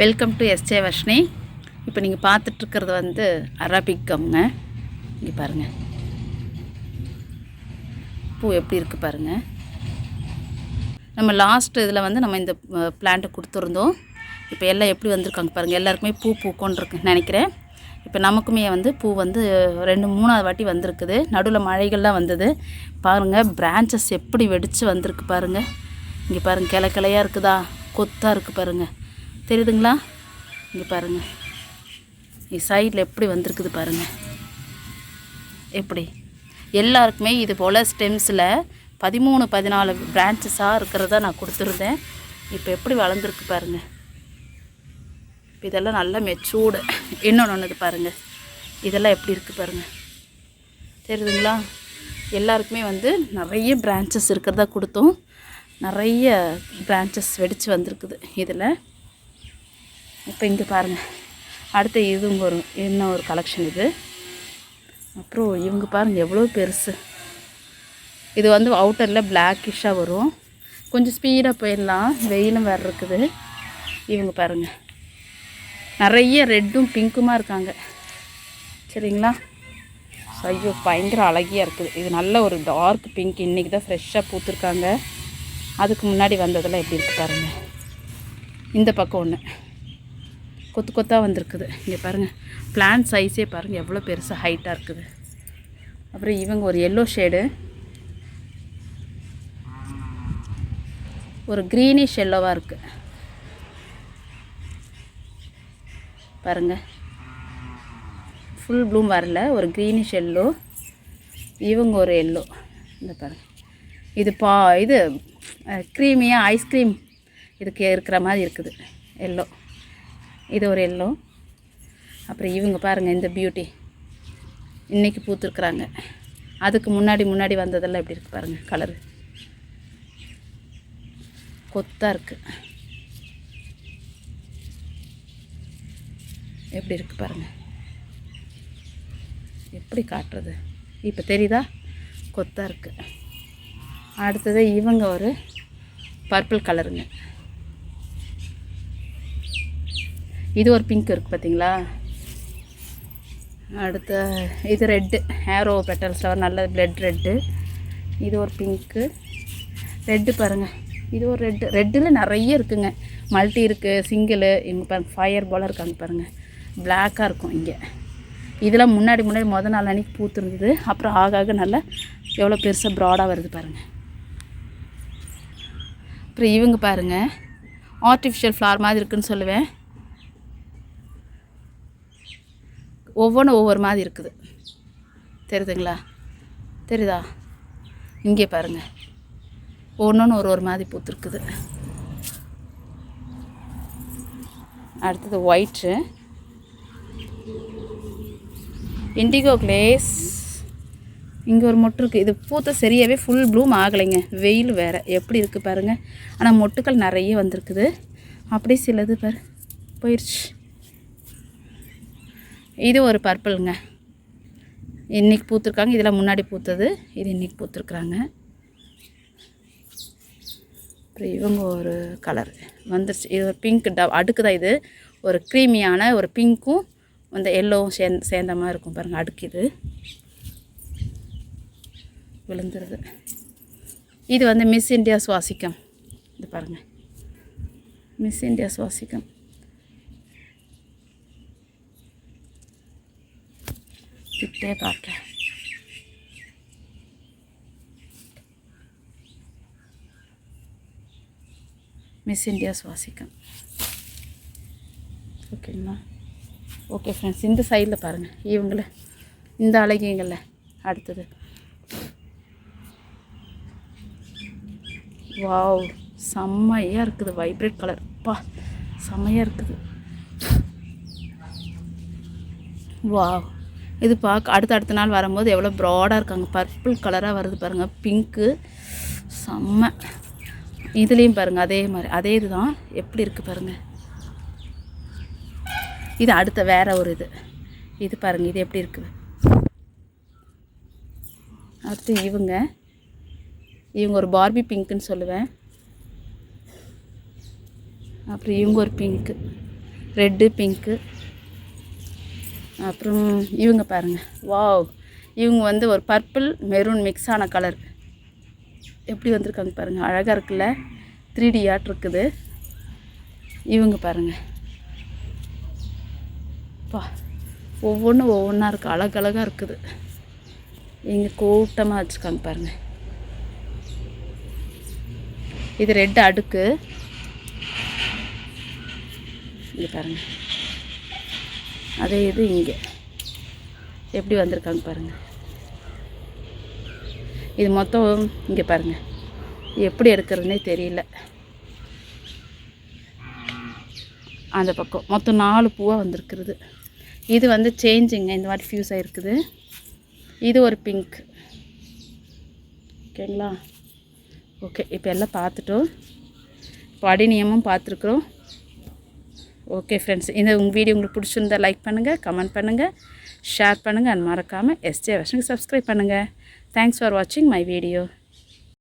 Welcome to SJ Varshini இப்போ நீங்கள் பார்த்துட்ருக்கிறது வந்து அராபிக் கம்ங்க. இங்கே பாருங்கள் பூ எப்படி இருக்குது பாருங்கள் நம்ம லாஸ்ட் இதில் வந்து நம்ம இந்த பிளான்ட்டை கொடுத்துருந்தோம். இப்போ எல்லாம் எப்படி வந்திருக்காங்க பாருங்கள் எல்லாருக்குமே பூ பூக்கொண்டிருக்கு நினைக்கிறேன். இப்போ நமக்குமே வந்து பூ வந்து ரெண்டு மூணாவது வாட்டி வந்திருக்குது. நடுவில் மழைகள்லாம் வந்தது. பாருங்கள் பிரான்ச்சஸ் எப்படி வெடித்து வந்திருக்கு பாருங்கள் இங்கே பாருங்கள் கிளை கிளையாக இருக்குதா? கொத்தாக இருக்குது பாருங்கள் தெரியுதுங்களா? இங்கே பாருங்கள் இது சைடில் எப்படி வந்திருக்குது பாருங்கள் எப்படி? எல்லாருக்குமே இது போல் ஸ்டெம்ஸில் பதிமூணு பதினாலு பிரான்ச்சஸாக இருக்கிறத நான் கொடுத்துருந்தேன். இப்போ எப்படி வளர்ந்துருக்கு பாருங்கள் இப்போ இதெல்லாம் நல்லா மெச்சூர்டு இன்னொன்று ஒன்று பாருங்கள் இதெல்லாம் எப்படி இருக்குது பாருங்கள் தெரியுதுங்களா? எல்லாருக்குமே வந்து நிறைய பிரான்ச்சஸ் இருக்கிறதா கொடுத்தோம். நிறைய பிரான்ச்சஸ் வெடித்து வந்திருக்குது இதில். இப்போ இங்கே பாருங்கள் அடுத்து இதுவும் ஒரு இன்னும் ஒரு கலெக்ஷன் இது? அப்புறம் இவங்க பாருங்கள் எவ்வளோ பெருசு. இது வந்து அவுட்டரில் பிளாக்கிஷாக வரும். கொஞ்சம் ஸ்பீடாக போயிடலாம். வெயிலும் வேறு இருக்குது. இவங்க பாருங்கள் நிறைய ரெட்டும் பிங்க்குமாக இருக்காங்க. சரிங்களா? ஐயோ பயங்கர அழகியாக இருக்குது. இது நல்ல ஒரு டார்க் பிங்க் இன்றைக்கி தான் ஃப்ரெஷ்ஷாக பூத்துருக்காங்க. அதுக்கு முன்னாடி வந்ததெல்லாம் எப்படி இருக்குது பாருங்கள் இந்த பக்கம் ஒன்று கொத்து கொத்தாக வந்திருக்குது. இங்கே பாருங்கள் பிளான் சைஸே பாருங்கள் எவ்வளோ பெருசாக ஹைட்டாக இருக்குது. அப்புறம் இவங்க ஒரு எல்லோ ஷேடு ஒரு க்ரீனிஷ் எல்லோவாக இருக்குது பாருங்கள் ஃபுல் ப்ளூம் வரல. ஒரு க்ரீனிஷ் எல்லோ இவங்க ஒரு எல்லோ இந்த பாருங்கள் இது பா இது க்ரீமியாக ஐஸ்கிரீம் இதுக்கு இருக்கிற மாதிரி இருக்குது. எல்லோ இது ஒரு எல்லோ. அப்புறம் இவங்க பாருங்கள் இந்த பியூட்டி இன்றைக்கி பூத்துருக்குறாங்க. அதுக்கு முன்னாடி முன்னாடி வந்ததெல்லாம் எப்படி இருக்குது பாருங்கள் கலரு கொத்தாக இருக்குது எப்படி இருக்குது பாருங்கள் எப்படி காட்டுறது? இப்போ தெரியுதா? கொத்தாக இருக்குது அடுத்தது இவங்க ஒரு பர்பிள் கலருங்க இது ஒரு பிங்க் இருக்குது பார்த்தீங்களா அடுத்த இது ரெட்டு ஹேரோ பெட்டல்ஸில் ஒரு நல்ல பிளட் ரெட்டு இது ஒரு பிங்க்கு ரெட்டு பாருங்கள் இது ஒரு ரெட்டு ரெட்டில் நிறைய இருக்குங்க. மல்டி இருக்குது சிங்கிளு இங்கே பாருங்கள் ஃபயர் போல் இருக்காங்க பாருங்கள் பிளாக்காக இருக்கும் இங்கே. இதெல்லாம் முன்னாடி முன்னாடி மொதல் நாள் அன்றைக்கி பூத்துருந்தது. அப்புறம் ஆக ஆக நல்லா எவ்வளோ பெருசாக ப்ராடாக வருது பாருங்கள் அப்புறம் இவங்க பாருங்கள் ஆர்டிஃபிஷியல் ஃப்ளார் மாதிரி இருக்குன்னு சொல்லுவேன். ஒவ்வொன்றும் ஒவ்வொரு மாதிரி இருக்குது. தெரியுதுங்களா? தெரியுதா? இங்கே பாருங்கள் ஒன்று ஒரு ஒரு மாதிரி பூத்துருக்குது. அடுத்தது ஒயிட்டு இண்டிகோ கிளேஸ் இங்கே ஒரு மொட்டு இருக்குது இது பூத்த சரியாகவே ஃபுல் ப்ளூம் ஆகலைங்க. வெயில் வேறு. எப்படி இருக்குது பாருங்கள் ஆனால் மொட்டுக்கள் நிறைய வந்திருக்குது. அப்படியே சிலது பாரு. போயிடுச்சு இது ஒரு பர்பிளுங்க. இன்றைக்கி பூத்துருக்காங்க. இதெல்லாம் முன்னாடி பூத்தது. இது இன்றைக்கி பூத்துருக்குறாங்க. அப்புறம் இவங்க ஒரு கலர் வந்துருச்சு. இது ஒரு பிங்க் ட அடுக்கு தான் இது? ஒரு க்ரீமியான ஒரு பிங்க்கும் அந்த எல்லோவும் சேந் சேர்ந்த மாதிரி இருக்கும் பாருங்கள் அடுக்கு இது. விழுந்துருது. இது வந்து மிஸ் இந்தியா சுவாசிக்கம். இது பாருங்கள் மிஸ் இந்தியா சுவாசிக்கம். கிட்டே பார்க்குறேன் மிஸ் இண்டியா சுவாசிக்கம் ஓகேங்களா ஓகே ஃப்ரெண்ட்ஸ் இந்த சைடில் பாருங்கள் இவங்கள இந்த அழகியங்கள அடுத்தது. வாவ் செம்மையாக இருக்குது. வைப்ரேட் கலர் பா செம்மையாக இருக்குது. வாவ் இது பார்க்க அடுத்த அடுத்த நாள் வரும்போது எவ்வளோ ப்ராடாக இருக்காங்க. பர்பிள் கலராக வருது பாருங்கள் பிங்க்கு செம்ம. இதுலேயும் பாருங்கள் அதே மாதிரி அதே இதுதான். எப்படி இருக்குது பாருங்கள் இது அடுத்த வேற ஒரு இது. இது பாருங்கள் இது எப்படி இருக்குது அடுத்து இவங்க. இவங்க ஒரு பார்பி பிங்க்குன்னு சொல்லுவேன். அப்புறம் இவங்க ஒரு பிங்க்கு ரெட்டு பிங்க்கு அப்புறம் இவங்க பாருங்கள் வாவ் இவங்க வந்து ஒரு பர்பிள் மெரூன் மிக்ஸ் ஆன கலர் எப்படி வந்திருக்காங்க பாருங்கள் அழகாக இருக்குல்ல? த்ரீ டி ஆட் இருக்குது. இவங்க பாருங்கள் பா ஒவ்வொன்றும் ஒவ்வொன்றா இருக்குது அழகழகாக இருக்குது. இங்கே கூட்டமாக வச்சுருக்காங்க பாருங்கள் இது ரெட் அடுக்கு. இங்கே பாருங்கள் அதே இது இங்கே. எப்படி வந்திருக்காங்க பாருங்கள் இது மொத்தம் இங்கே பாருங்கள் எப்படி எடுக்கிறதுனே தெரியல. அந்த பக்கம். மொத்தம் நாலு பூவாக வந்திருக்கிறது. இது வந்து சேஞ்சுங்க இந்த மாதிரி ஃபியூஸ் ஆகிருக்குது இது ஒரு பிங்க் ஓகேங்களா? ஓகே இப்போ எல்லாம் பார்த்துட்டோம். படிநியமும் பார்த்துருக்குறோம். ஓகே ஃப்ரெண்ட்ஸ் இந்த உங்கள் வீடியோ உங்களுக்கு பிடிச்சிருந்தா லைக் பண்ணுங்கள் கமெண்ட் பண்ணுங்கள் ஷேர் பண்ணுங்கள் அண்ட் மறக்காமல் எஸ்ஜே வருஷனுக்கு சப்ஸ்கிரைப் பண்ணுங்கள் தேங்க்ஸ் ஃபார் வாட்சிங் மை வீடியோ